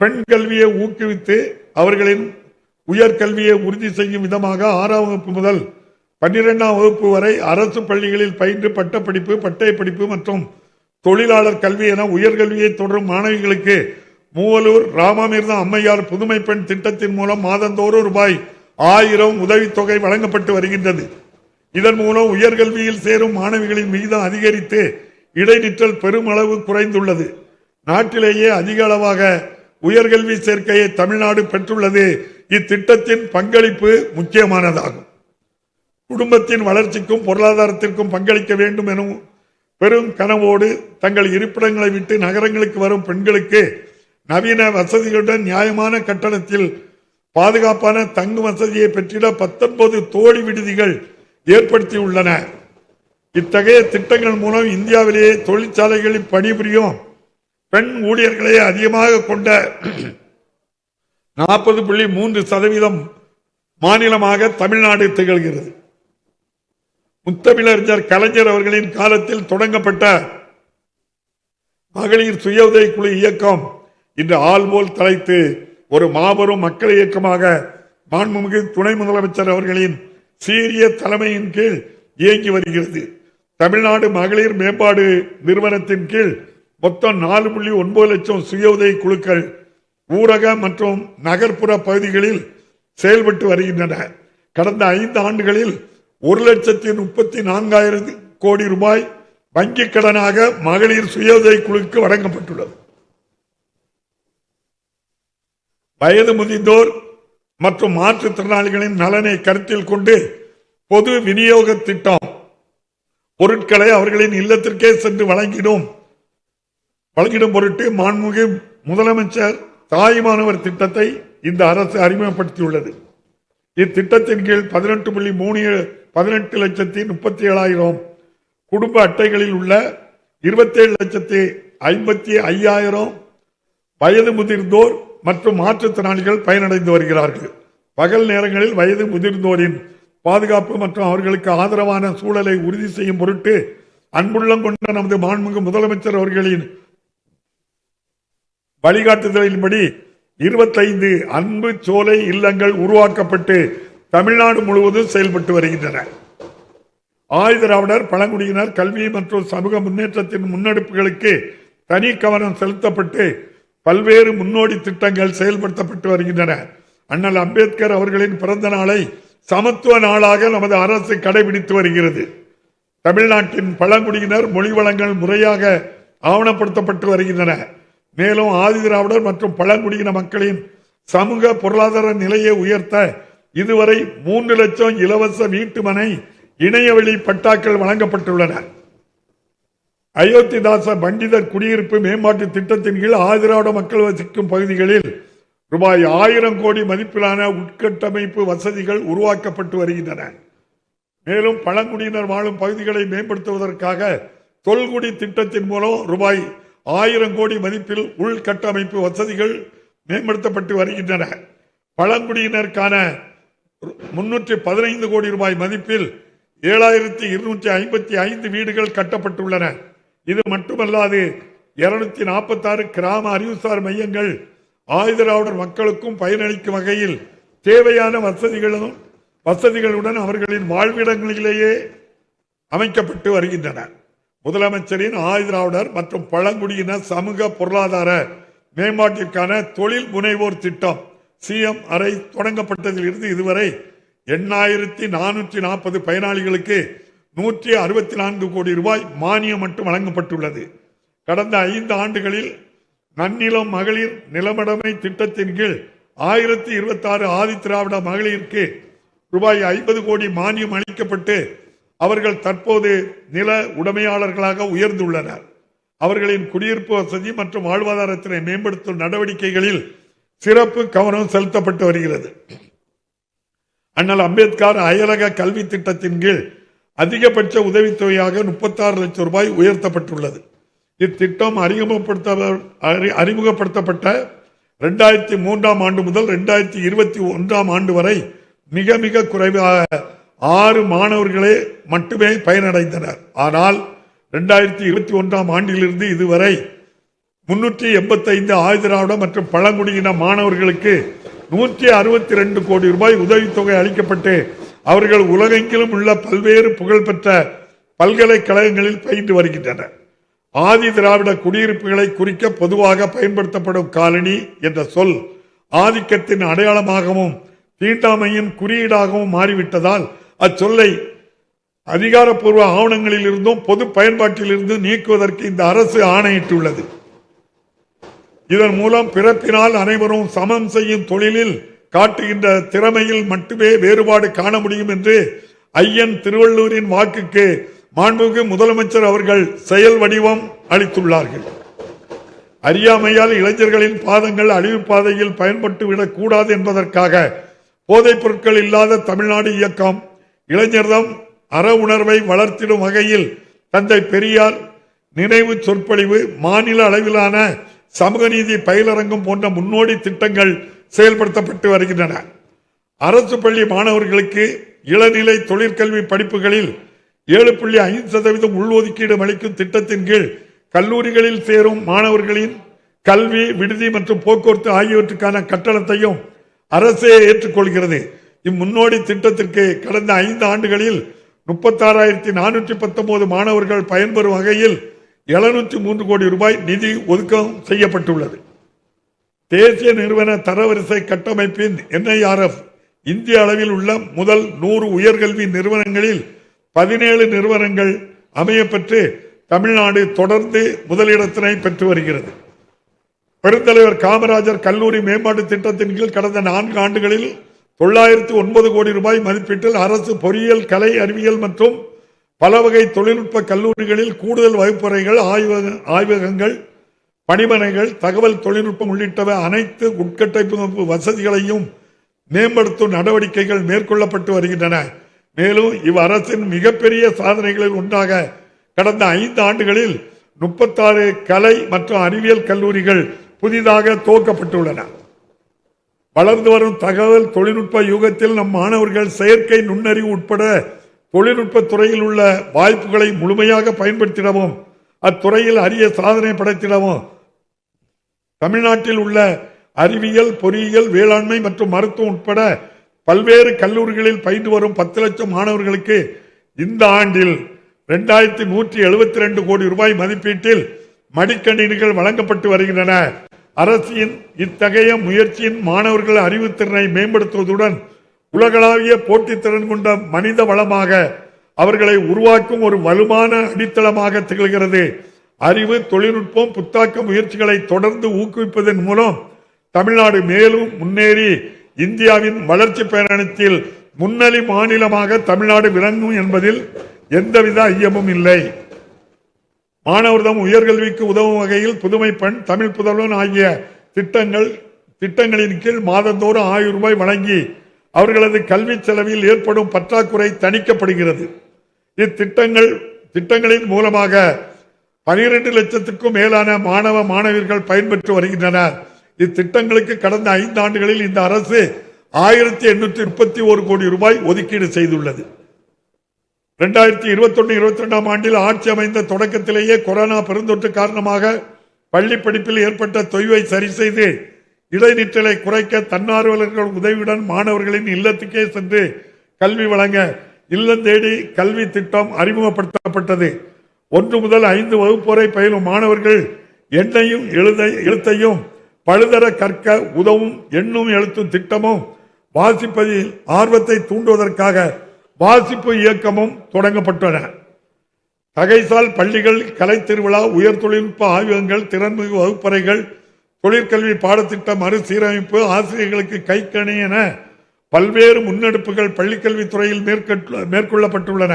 பெண் கல்வியை ஊக்குவித்து அவர்களின் உயர்கல்வியை உறுதி செய்யும் விதமாக ஆறாம் வகுப்பு முதல் பன்னிரெண்டாம் வகுப்பு வரை அரசு பள்ளிகளில் பயின்று பட்டப்படிப்பு பட்டய படிப்பு மற்றும் தொழிலாளர் கல்வி என உயர்கல்வியை தொடரும் மாணவிகளுக்கு மூவலூர் ராமாமிர்தம் அம்மையார் புதுமை பெண் திட்டத்தின் மூலம் மாதந்தோறும் ரூபாய் ஆயிரம் உதவித்தொகை வழங்கப்பட்டு வருகின்றது. இதன் மூலம் உயர்கல்வியில் சேரும் மாணவிகளின் விகிதம் அதிகரித்து இடைநிற்றல் பெருமளவு குறைந்துள்ளது. நாட்டிலேயே அதிக அளவாக உயர்கல்வி சேர்க்கையை தமிழ்நாடு பெற்றுள்ளது. இத்திட்டத்தின் பங்களிப்பு முக்கியமானதாகும். குடும்பத்தின் வளர்ச்சிக்கும் பொருளாதாரத்திற்கும் பங்களிக்க வேண்டும் எனும் பெரும் கனவோடு தங்கள் இருப்பிடங்களை விட்டு நகரங்களுக்கு வரும் பெண்களுக்கு நவீன வசதிகளுடன் நியாயமான கட்டணத்தில் பாதுகாப்பான தங்கு வசதியை பெற்றிட பத்தொன்பது தோழி விடுதிகள் ஏற்படுத்தியுள்ளன. இத்தகைய திட்டங்கள் மூலம் இந்தியாவிலேயே தொழிற்சாலைகளில் பணிபுரியும் பெண் ஊழியர்களை அதிகமாக கொண்ட நாற்பது புள்ளி மூன்று சதவீதம் மாநிலமாக தமிழ்நாடு திகழ்கிறது. முத்தமிழறிஞர் கலைஞர் அவர்களின் காலத்தில் தொடங்கப்பட்ட மகளிர் சுய உதவி குழு இயக்கம் இன்று ஆள்போல் தலைத்து ஒரு மாபெரும் மக்கள் இயக்கமாக மாண்புமிகு துணை முதலமைச்சர் அவர்களின் சீரிய தலைமையின் கீழ் இயங்கி வருகிறது. தமிழ்நாடு மகளிர் மேம்பாடு நிறுவனத்தின் கீழ் மொத்தம் நாலு புள்ளி ஒன்பது லட்சம் சுய உதவி குழுக்கள் ஊரக மற்றும் நகர்ப்புற பகுதிகளில் செயல்பட்டு வருகின்றன. கடந்த ஐந்து ஆண்டுகளில் ஒரு லட்சத்தி முப்பத்தி நான்காயிரம் கோடி ரூபாய் வங்கிக் கடனாக மகளிர் சுய உதவி குழுக்கு வழங்கப்பட்டுள்ளது. வயது முதிந்தோர் மற்றும் மாற்றுத்திறனாளிகளின் நலனை கருத்தில் கொண்டு பொது விநியோக திட்டம் பொருட்களை அவர்களின் இல்லத்திற்கே சென்று வழங்கினோம். வழங்கிடும் பொருட்டு மாண்புமிகு முதலமைச்சர் தாய்மானவர் திட்டத்தை இந்த அரசு அறிமுகப்படுத்தியுள்ளது. இத்திட்டத்தின் கீழ் பதினெட்டு புள்ளி மூணு பதினெட்டு லட்சத்தி முப்பத்தி ஏழாயிரம் குடும்ப அட்டைகளில் உள்ள இருபத்தேழு லட்சத்தி ஐம்பத்தி ஐயாயிரம் வயது முதிர்ந்தோர் மற்றும் மாற்றுத்திறனாளிகள் பயனடைந்து வருகிறார்கள். பகல் நேரங்களில் வயது முதிர்ந்தோரின் பாதுகாப்பு மற்றும் அவர்களுக்கு ஆதரவான சூழலை உறுதி செய்யும் பொருட்டு அன்புள்ளம் கொண்ட நமது மாண்புமிகு முதலமைச்சர் அவர்களின் வழிகாட்டுதலின்படி இருபத்தைந்து அன்பு சோலை இல்லங்கள் உருவாக்கப்பட்டு தமிழ்நாடு முழுவதும் செயல்பட்டு வருகின்றன. ஆயுதராவிடர் பழங்குடியினர் கல்வி மற்றும் சமூக முன்னேற்றத்தின் முன்னெடுப்புகளுக்கு தனி கவனம் செலுத்தப்பட்டு பல்வேறு முன்னோடி திட்டங்கள் செயல்படுத்தப்பட்டு வருகின்றன. அண்ணல் அம்பேத்கர் அவர்களின் பிறந்த நாளை சமத்துவ நாளாக நமது அரசு கடைபிடித்து வருகிறது. தமிழ்நாட்டின் பழங்குடியினர் மொழி வளங்கள் முறையாக ஆவணப்படுத்தப்பட்டு வருகின்றன. மேலும் ஆதிதிராவிடர் மற்றும் பழங்குடியின மக்களின் சமூக பொருளாதார நிலையை உயர்த்த இதுவரை மூன்று லட்சம் இலவச வீட்டுமனை இணையவழி பட்டாக்கள் வழங்கப்பட்டுள்ளன. அயோத்திதாச பண்டிதர் குடியிருப்பு மேம்பாட்டு திட்டத்தின் கீழ் ஆதிராவிட மக்கள் வசிக்கும் பகுதிகளில் ரூபாய் ஆயிரம் கோடி மதிப்பிலான உட்கட்டமைப்பு வசதிகள் உருவாக்கப்பட்டு வருகின்றன. மேலும் பழங்குடியினர் வாழும் பகுதிகளை மேம்படுத்துவதற்காக தொல்குடி திட்டத்தின் மூலம் ரூபாய் ஆயிரம் கோடி மதிப்பில் உள்கட்டமைப்பு வசதிகள் மேம்படுத்தப்பட்டு வருகின்றன. பழங்குடியினருக்கான முன்னூற்றி பதினைந்து கோடி ரூபாய் மதிப்பில் ஏழாயிரத்தி இருநூற்றி ஐம்பத்தி ஐந்து வீடுகள் கட்டப்பட்டுள்ளன. இது மட்டுமல்லாது இருநூத்தி நாற்பத்தாறு கிராம அறிவுசார் மையங்கள் ஆயுதராவுடர் மக்களுக்கும் பயனளிக்கும் வகையில் தேவையான வசதிகளும் வசதிகளுடன் அவர்களின் வாழ்விடங்களிலேயே அமைக்கப்பட்டு வருகின்றன. முதலமைச்சரின் ஆயுதராவுடர் மற்றும் பழங்குடியினர் சமூக பொருளாதார மேம்பாட்டிற்கான தொழில் முனைவோர் திட்டம் சிஎம் அறை தொடங்கப்பட்டதில் இருந்து இதுவரை எண்ணாயிரத்தி நானூற்றி நாற்பது பயனாளிகளுக்கு நூற்றி அறுபத்தி நான்கு கோடி ரூபாய் மானியம் மட்டும் வழங்கப்பட்டுள்ளது. கடந்த ஐந்து ஆண்டுகளில் நன்னிலம் மகளிர் நிலமடமை திட்டத்தின் கீழ் ஆயிரத்தி இருபத்தி ஆறு ஆதித்திராவிட மகளிருக்கு ரூபாய் ஐம்பது கோடி மானியம் அளிக்கப்பட்டு அவர்கள் தற்போது நில உடைமையாளர்களாக உயர்ந்துள்ளனர். அவர்களின் குடியிருப்பு வசதி மற்றும் வாழ்வாதாரத்தினை மேம்படுத்தும் நடவடிக்கைகளில் சிறப்பு கவனம் செலுத்தப்பட்டு வருகிறது. அண்ணல் அம்பேத்கர் அயலக கல்வி திட்டத்தின் கீழ் அதிகபட்ச உதவித்தொகையாக முப்பத்தாறு லட்சம் ரூபாய் உயர்த்தப்பட்டுள்ளது. இத்திட்டம் அறிமுகப்படுத்த அறி- அறிமுகப்படுத்தப்பட்ட ரெண்டாயிரத்தி மூன்றாம் ஆண்டு முதல் ரெண்டாயிரத்தி இருபத்தி ஒன்றாம் ஆண்டு வரை மிக மிக குறைவாக ஆறு மாணவர்களே மட்டுமே பயனடைந்தனர். ஆனால் ரெண்டாயிரத்தி இருபத்தி ஒன்றாம் ஆண்டிலிருந்து இதுவரை முன்னூற்றி எண்பத்தைந்து ஆயுதிராவிட மற்றும் பழங்குடியின மாணவர்களுக்கு நூற்றி அறுபத்தி ரெண்டு கோடி ரூபாய் உதவித்தொகை அளிக்கப்பட்டு அவர்கள் உலகெங்கிலும் உள்ள பல்வேறு புகழ்பெற்ற பல்கலைக்கழகங்களில் பயின்று வருகின்றனர். ஆதி திராவிட குடியிருப்புகளை குறிக்க பொதுவாக பயன்படுத்தப்படும் காலனி என்ற சொல் ஆதிக்கத்தின் அடையாளமாகவும் தீண்டாமையின் குறியீடாகவும் மாறிவிட்டதால் அச்சொல்லை அதிகாரப்பூர்வ ஆவணங்களில் இருந்தும் பொது பயன்பாட்டில் இருந்தும் நீக்குவதற்கு இந்த அரசு ஆணையிட்டுள்ளது. இதன் மூலம் பிறப்பினால் அனைவரும் சமம் செய்யும் தொழிலில் காட்டுகின்ற திறமையில் மட்டுமே வேறுபாடு காண முடியும் என்று ஐயன் திருவள்ளூரின் வாக்குக்கு மாண்புமிகு முதலமைச்சர் அவர்கள் செயல் வடிவம் அளித்துள்ளார்கள். அறியாமையால் இளைஞர்களின் பாதங்கள் அழிவு பாதையில் பயன்பட்டு விடக்கூடாது என்பதற்காக போதைப் பொருட்கள் இல்லாத தமிழ்நாடு இயக்கம் இளைஞர்தம் அற உணர்வை வளர்த்திடும் வகையில் தந்தை பெரியார் நினைவு சொற்பொழிவு மாநில அளவிலான சமூக நீதி பயிலரங்கம் போன்ற முன்னோடி திட்டங்கள் செயல்படுத்தப்பட்டு வருகின்றன. அரசு பள்ளி மாணவர்களுக்கு இளநிலை தொழிற்கல்வி படிப்புகளில் ஏழு புள்ளி ஐந்து சதவீதம் உள்ஒதுக்கீடு அளிக்கும் திட்டத்தின் கீழ் கல்லூரிகளில் சேரும் மாணவர்களின் கல்வி விடுதி மற்றும் போக்குவரத்து ஆகியவற்றுக்கான கட்டணத்தையும் அரசே ஏற்றுக்கொள்கிறது. இம்முன்னோடி திட்டத்திற்கு கடந்த ஐந்து ஆண்டுகளில் முப்பத்தாறாயிரத்தி நானூற்றி பத்தொன்பது மாணவர்கள் பயன்பெறும் வகையில் எழுநூற்றி மூன்று கோடி ரூபாய் நிதி ஒதுக்கம் செய்யப்பட்டுள்ளது. தேசிய நிறுவன தரவரிசை கட்டமைப்பின் என்ஐஆர்எஃப் இந்திய அளவில் உள்ள முதல் நூறு உயர்கல்வி நிறுவனங்களில் பதினேழு நிறுவனங்கள் அமையப்பெற்று தமிழ்நாடு தொடர்ந்து முதலிடத்தினை பெற்று வருகிறது. பெருந்தலைவர் காமராஜர் கல்லூரி மேம்பாட்டு திட்டத்தின் கீழ் கடந்த நான்கு ஆண்டுகளில் தொள்ளாயிரத்து ஒன்பது கோடி ரூபாய் மதிப்பீட்டில் அரசு பொறியியல் கலை அறிவியல் மற்றும் பல வகை தொழில்நுட்ப கல்லூரிகளில் கூடுதல் வகுப்பறைகள் ஆய்வக ஆய்வகங்கள் பணிமனைகள் தகவல் தொழில்நுட்பம் உள்ளிட்டவை அனைத்து உட்கட்டமைப்பு வசதிகளையும் மேம்படுத்தும் நடவடிக்கைகள் மேற்கொள்ளப்பட்டு வருகின்றன. மேலும் இவ்வரசின் மிகப்பெரிய சாதனைகளில் ஒன்றாக கடந்த ஐந்து ஆண்டுகளில் முப்பத்தாறு கலை மற்றும் அறிவியல் கல்லூரிகள் புதிதாக துவக்கப்பட்டுள்ளன. வளர்ந்து வரும் தகவல் தொழில்நுட்ப யுகத்தில் நம் மாணவர்கள் செயற்கை நுண்ணறிவு உட்பட தொழில்நுட்ப துறையில் உள்ள வாய்ப்புகளை முழுமையாக பயன்படுத்திடவும் அத்துறையில் அரிய சாதனை படைத்திடவும் தமிழ்நாட்டில் உள்ள அறிவியல் பொறியியல் வேளாண்மை மற்றும் மருத்துவம் உட்பட பல்வேறு கல்லூரிகளில் பயின்று வரும் பத்து லட்சம் மாணவர்களுக்கு இந்த ஆண்டில் ரெண்டாயிரத்தி நூற்றி எழுபத்தி ரெண்டு கோடி ரூபாய் மதிப்பீட்டில் மடிக்கணினிகள் வழங்கப்பட்டு வருகின்றன. அரசின் இத்தகைய முயற்சியின் மாணவர்கள் அறிவுத்திறனை மேம்படுத்துவதுடன் உலகளாவிய போட்டித்திறன் கொண்ட மனித வளமாக அவர்களை உருவாக்கும் ஒரு வலுவான அடித்தளமாக திகழ்கிறது. அறிவு தொழில்நுட்பம் புத்தாக்க முயற்சிகளை தொடர்ந்து ஊக்குவிப்பதன் மூலம் தமிழ்நாடு மேலும் முன்னேறி இந்தியாவின் வளர்ச்சி பயணத்தில் முன்னணி மாநிலமாக தமிழ்நாடு விளங்கும் என்பதில் எந்தவித ஐயமும் இல்லை. மாணவர்தம் உயர்கல்விக்கு உதவும் வகையில் புதுமை பெண் தமிழ் புதல்வன் ஆகிய திட்டங்கள் திட்டங்களின் கீழ் மாதந்தோறும் ஆயிரம் ரூபாய் வழங்கி அவர்களது கல்வி செலவில் ஏற்படும் பற்றாக்குறை தணிக்கப்படுகிறது. இத்திட்டங்கள் திட்டங்களின் மூலமாக பனிரெண்டு லட்சத்துக்கும் மேலான மாணவ மாணவியர்கள் பயன்பெற்று வருகின்றனர். இத்திட்டங்களுக்கு கடந்த ஐந்து ஆண்டுகளில் இந்த அரசு ஆயிரத்தி எண்ணூற்றி முப்பத்தி ஒரு கோடி ரூபாய் ஒதுக்கீடு செய்துள்ளது. ரெண்டாயிரத்தி இருபத்தொன்னு இருபத்தி ரெண்டாம் ஆண்டில் ஆட்சி அமைந்த தொடக்கத்திலேயே கொரோனா பெருந்தொற்று காரணமாக பள்ளி படிப்பில் ஏற்பட்ட தொய்வை சரி செய்து இடைநிற்றலை குறைக்க தன்னார்வலர்கள் உதவியுடன் மாணவர்களின் இல்லத்துக்கே சென்று கல்வி வழங்க இல்லந்தேடி கல்வி திட்டம் அறிமுகப்படுத்தப்பட்டது. ஒன்று முதல் ஐந்து வகுப்பு வரை பயிலும் மாணவர்கள் எண்ணையும் எழுத எழுத்தையும் பழுதர கற்க உதவும் எண்ணும் எழுத்தும் திட்டமும் வாசிப்பதில் ஆர்வத்தை தூண்டுவதற்காக வாசிப்பு இயக்கமும் தொடங்கப்பட்டன. தகைசால் பள்ளிகள் கலை திருவிழா உயர் தொழில்நுட்ப ஆய்வகங்கள் திறன்மிகு வகுப்பறைகள் தொழிற்கல்வி பாடத்திட்ட மறுசீரமைப்பு ஆசிரியர்களுக்கு கைக்கணி என பல்வேறு முன்னெடுப்புகள் பள்ளிக்கல்வித்துறையில் மேற்கொள்ளப்பட்டுள்ளன.